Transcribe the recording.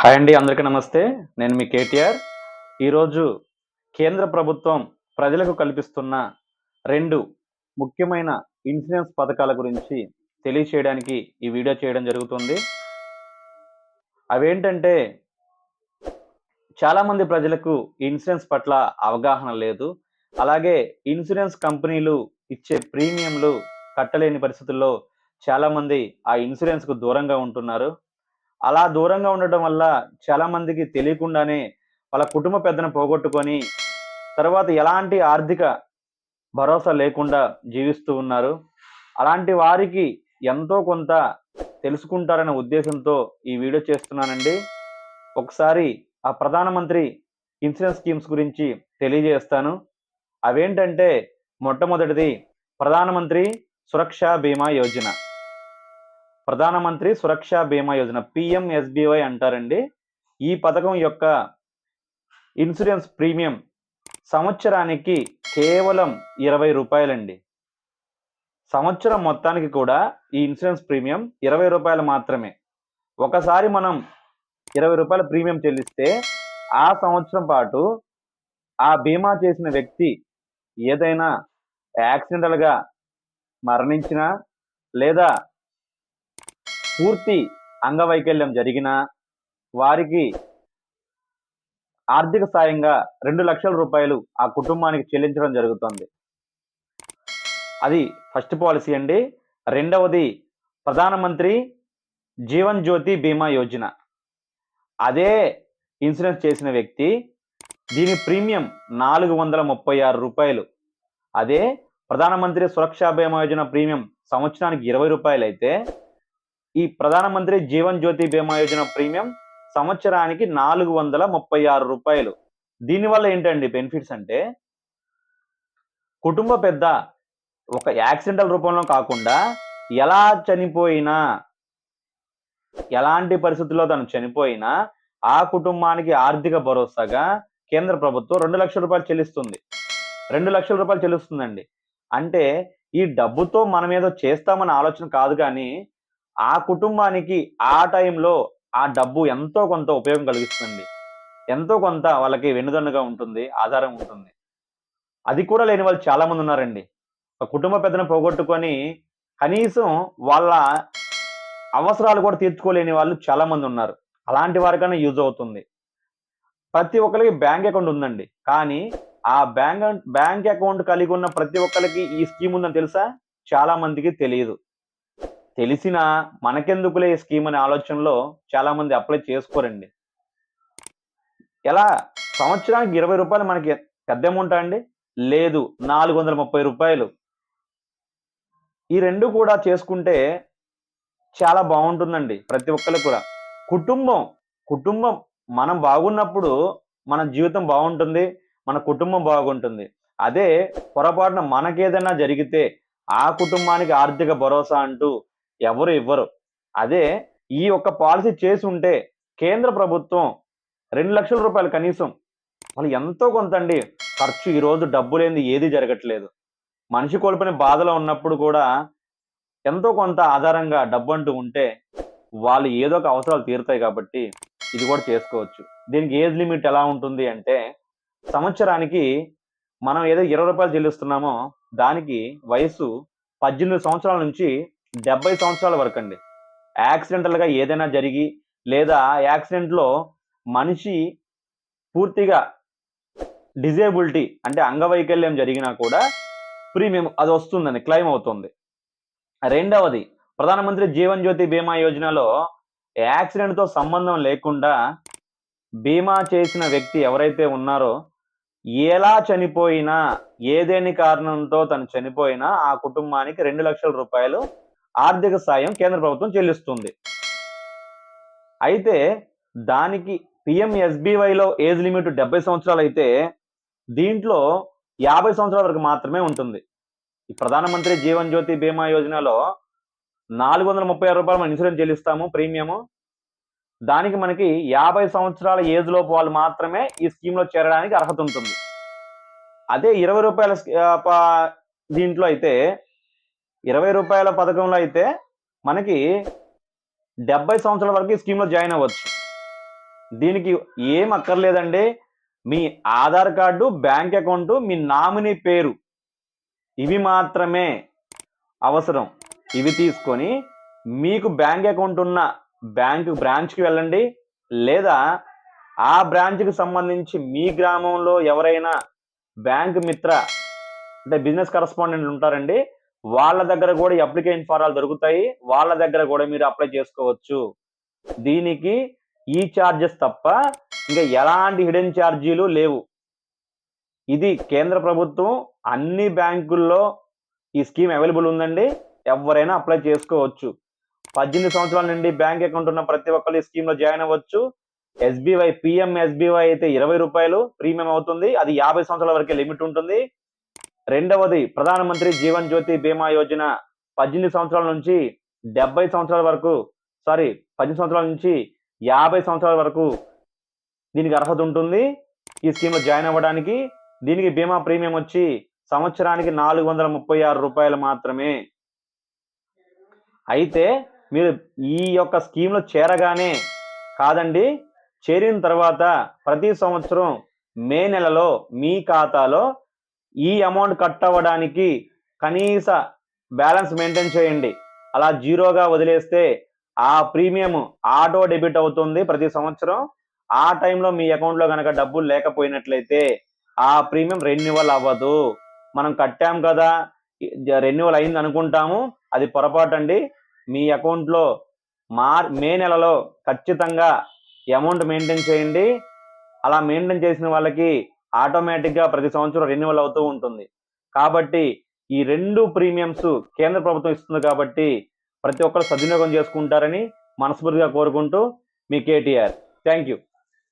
Hi అండి అందరికీ నమస్తే. నేను మీ కేటీఆర్. ఈరోజు కేంద్ర ప్రభుత్వం ప్రజలకు కల్పిస్తున్న రెండు ముఖ్యమైన ఇన్సూరెన్స్ పథకాల గురించి తెలియచేయడానికి ఈ వీడియో చేయడం జరుగుతుంది. అవేంటంటే చాలామంది ప్రజలకు ఇన్సూరెన్స్ పట్ల అవగాహన లేదు. అలాగే ఇన్సూరెన్స్ కంపెనీలు ఇచ్చే ప్రీమియంలు కట్టలేని పరిస్థితుల్లో చాలామంది ఆ ఇన్సూరెన్స్కు దూరంగా ఉంటున్నారు. అలా దూరంగా ఉండటం వల్ల చాలా మందికి తెలియకుండానే వాళ్ళ కుటుంబ పెద్దను పోగొట్టుకొని తర్వాత ఎలాంటి ఆర్థిక భరోసా లేకుండా జీవిస్తూ ఉన్నారు. అలాంటి వారికి ఎంతో కొంత తెలుసుకుంటారనే ఉద్దేశంతో ఈ వీడియో చేస్తున్నానండి. ఒకసారి ఆ ప్రధానమంత్రి ఇన్సూరెన్స్ స్కీమ్స్ గురించి తెలియజేస్తాను. అవేంటంటే మొట్టమొదటిది ప్రధానమంత్రి సురక్ష బీమా యోజన. ప్రధానమంత్రి సురక్ష బీమా యోజన పిఎంఎస్బివై అంటారండి. ఈ పథకం యొక్క ఇన్సూరెన్స్ ప్రీమియం సంవత్సరానికి కేవలం ఇరవై రూపాయలండి. సంవత్సరం మొత్తానికి కూడా ఈ ఇన్సూరెన్స్ ప్రీమియం ఇరవై రూపాయలు మాత్రమే. ఒకసారి మనం ఇరవై రూపాయల ప్రీమియం చెల్లిస్తే ఆ సంవత్సరం పాటు ఆ బీమా చేసిన వ్యక్తి ఏదైనా యాక్సిడెంటల్గా మరణించినా లేదా పూర్తి అంగవైకల్యం జరిగినా వారికి ఆర్థిక సాయంగా రెండు లక్షల రూపాయలు ఆ కుటుంబానికి చెల్లించడం జరుగుతుంది. అది ఫస్ట్ పాలసీ అండి. రెండవది ప్రధానమంత్రి జీవన్ జ్యోతి బీమా యోజన. అదే ఇన్సూరెన్స్ చేసిన వ్యక్తి దీని ప్రీమియం నాలుగు వందల ముప్పై ఆరు రూపాయలు. అదే ప్రధానమంత్రి సురక్షా బీమా యోజన ప్రీమియం సంవత్సరానికి ఇరవై రూపాయలు అయితే ఈ ప్రధానమంత్రి జీవన్ జ్యోతి బీమా యోజన ప్రీమియం సంవత్సరానికి నాలుగు వందల ముప్పై ఆరు రూపాయలు. దీనివల్ల ఏంటండి బెనిఫిట్స్ అంటే కుటుంబ పెద్ద ఒక యాక్సిడెంటల్ రూపంలో కాకుండా ఎలా చనిపోయినా ఎలాంటి పరిస్థితుల్లో తను చనిపోయినా ఆ కుటుంబానికి ఆర్థిక భరోసాగా కేంద్ర ప్రభుత్వం రెండు లక్షల రూపాయలు చెల్లిస్తుంది. రెండు లక్షల రూపాయలు చెల్లిస్తుందండి. అంటే ఈ డబ్బుతో మనం ఏదో చేస్తామన్న ఆలోచన కాదు కానీ ఆ కుటుంబానికి ఆ టైంలో ఆ డబ్బు ఎంతో కొంత ఉపయోగం కలిగిస్తుంది. ఎంతో కొంత వాళ్ళకి వెన్నుదన్నుగా ఉంటుంది ఆధారం ఉంటుంది. అది కూడా లేని వాళ్ళు చాలా మంది ఉన్నారండి. ఒక కుటుంబ పెద్దను పోగొట్టుకొని కనీసం వాళ్ళ అవసరాలు కూడా తీర్చుకోలేని వాళ్ళు చాలా మంది ఉన్నారు. అలాంటి వారికైనా యూజ్ అవుతుంది. ప్రతి ఒక్కరికి బ్యాంక్ అకౌంట్ ఉందండి. కానీ ఆ బ్యాంక్ బ్యాంక్ అకౌంట్ కలిగి ఉన్న ప్రతి ఒక్కరికి ఈ స్కీమ్ ఉందని తెలుసా? చాలా మందికి తెలియదు. తెలిసినా మనకెందుకులే ఈ స్కీమ్ అనే ఆలోచనలో చాలా మంది అప్లై చేసుకోరండి. ఎలా? సంవత్సరానికి ఇరవై రూపాయలు మనకి పెద్ద అమౌంట్ అండి? లేదు నాలుగు వందల ముప్పై రూపాయలు. ఈ రెండు కూడా చేసుకుంటే చాలా బాగుంటుందండి ప్రతి ఒక్కరు కూడా. కుటుంబం కుటుంబం మనం బాగున్నప్పుడు మన జీవితం బాగుంటుంది మన కుటుంబం బాగుంటుంది. అదే పొరపాటున మనకేదైనా జరిగితే ఆ కుటుంబానికి ఆర్థిక భరోసా అంటూ ఎవరు ఇవ్వరు. అదే ఈ యొక్క పాలసీ చేసి ఉంటే కేంద్ర ప్రభుత్వం రెండు లక్షల రూపాయలు కనీసం. వాళ్ళు ఎంతో కొంత అండి ఖర్చు ఈరోజు డబ్బు లేని ఏది జరగట్లేదు. మనిషి కోల్పోయిన బాధలో ఉన్నప్పుడు కూడా ఎంతో కొంత ఆధారంగా డబ్బు అంటూ ఉంటే వాళ్ళు ఏదో ఒక అవసరాలు తీరుతాయి కాబట్టి ఇది కూడా చేసుకోవచ్చు. దీనికి ఏజ్ లిమిట్ ఎలా ఉంటుంది అంటే సంవత్సరానికి మనం ఏదో ఇరవై రూపాయలు చెల్లిస్తున్నామో దానికి వయసు పద్దెనిమిది సంవత్సరాల నుంచి డెబ్బై సంవత్సరాల వరకు అండి యాక్సిడెంటల్గా ఏదైనా జరిగి లేదా యాక్సిడెంట్లో మనిషి పూర్తిగా డిజేబిలిటీ అంటే అంగవైకల్యం జరిగినా కూడా ప్రీమియం అది వస్తుందండి క్లెయిమ్ అవుతుంది. రెండవది ప్రధానమంత్రి జీవన్ జ్యోతి బీమా యోజనలో యాక్సిడెంట్తో సంబంధం లేకుండా బీమా చేసిన వ్యక్తి ఎవరైతే ఉన్నారో ఎలా చనిపోయినా ఏదేని కారణంతో తను చనిపోయినా ఆ కుటుంబానికి రెండు లక్షల రూపాయలు ఆర్థిక సాయం కేంద్ర ప్రభుత్వం చెల్లిస్తుంది. అయితే దానికి పిఎంఎస్బివైలో ఏజ్ లిమిట్ డెబ్బై సంవత్సరాలు అయితే దీంట్లో యాభై సంవత్సరాల వరకు మాత్రమే ఉంటుంది. ఈ ప్రధానమంత్రి జీవన్ జ్యోతి బీమా యోజనలో నాలుగు వందల ముప్పై ఆరు రూపాయలు మనం ఇన్సూరెన్స్ చెల్లిస్తాము ప్రీమియము. దానికి మనకి యాభై సంవత్సరాల ఏజ్ లోపు వాళ్ళు మాత్రమే ఈ స్కీమ్లో చేరడానికి అర్హత ఉంటుంది. అదే ఇరవై రూపాయల దీంట్లో అయితే ఇరవై రూపాయల పథకంలో అయితే మనకి డెబ్బై సంవత్సరాల వరకు ఈ స్కీమ్లో జాయిన్ అవ్వచ్చు. దీనికి ఏం అక్కర్లేదండి. మీ ఆధార్ కార్డు బ్యాంక్ అకౌంట్ మీ నామినీ పేరు ఇవి మాత్రమే అవసరం. ఇవి తీసుకొని మీకు బ్యాంక్ అకౌంట్ ఉన్న బ్యాంక్ బ్రాంచ్కి వెళ్ళండి. లేదా ఆ బ్రాంచ్కి సంబంధించి మీ గ్రామంలో ఎవరైనా బ్యాంక్ మిత్ర అంటే బిజినెస్ కరస్పాండెంట్ ఉంటారండి. వాళ్ళ దగ్గర కూడా అప్లికేషన్ ఫారాలు దొరుకుతాయి. వాళ్ళ దగ్గర కూడా మీరు అప్లై చేసుకోవచ్చు. దీనికి ఈ ఛార్జెస్ తప్ప ఇంకా ఎలాంటి హిడెన్ ఛార్జీలు లేవు. ఇది కేంద్ర ప్రభుత్వం అన్ని బ్యాంకుల్లో ఈ స్కీమ్ అవైలబుల్ ఉందండి. ఎవరైనా అప్లై చేసుకోవచ్చు. పద్దెనిమిది సంవత్సరాల నుండి బ్యాంక్ అకౌంట్ ఉన్న ప్రతి ఒక్కరు ఈ స్కీమ్లో జాయిన్ అవ్వచ్చు. ఎస్బీవై పిఎం ఎస్బీవై అయితే ఇరవై రూపాయలు ప్రీమియం అవుతుంది. అది యాభై సంవత్సరాల వరకే లిమిట్ ఉంటుంది. రెండవది ప్రధానమంత్రి జీవన్ జ్యోతి బీమా యోజన పద్దెనిమిది సంవత్సరాల నుంచి డెబ్బై సంవత్సరాల వరకు సారీ పద్దెనిమిది సంవత్సరాల నుంచి యాభై సంవత్సరాల వరకు దీనికి అర్హత ఉంటుంది. ఈ స్కీమ్లో జాయిన్ అవ్వడానికి దీనికి బీమా ప్రీమియం వచ్చి సంవత్సరానికి నాలుగు వందల ముప్పై ఆరు రూపాయలు మాత్రమే. అయితే మీరు ఈ యొక్క స్కీమ్లో చేరగానే కాదండి చేరిన తర్వాత ప్రతి సంవత్సరం మే నెలలో మీ ఖాతాలో ఈ అమౌంట్ కట్ అవ్వడానికి కనీస బ్యాలెన్స్ మెయింటైన్ చేయండి. అలా జీరోగా వదిలేస్తే ఆ ప్రీమియం ఆటో డెబిట్ అవుతుంది ప్రతి సంవత్సరం. ఆ టైంలో మీ అకౌంట్లో కనుక డబ్బులు లేకపోయినట్లయితే ఆ ప్రీమియం రెన్యువల్ అవ్వదు. మనం కట్టాం కదా రెన్యువల్ అయింది అనుకుంటాము అది పొరపాటు అండి. మీ అకౌంట్లో మార్ మే నెలలో ఖచ్చితంగా అమౌంట్ మెయింటైన్ చేయండి. అలా మెయింటైన్ చేసిన వాళ్ళకి ఆటోమేటిక్గా ప్రతి సంవత్సరం రెన్యువల్ అవుతూ ఉంటుంది. కాబట్టి ఈ రెండు ప్రీమియమ్స్ కేంద్ర ప్రభుత్వం ఇస్తుంది కాబట్టి ప్రతి ఒక్కరు సద్వినియోగం చేసుకుంటారని మనస్ఫూర్తిగా కోరుకుంటూ మీ కేటీఆర్. Thank you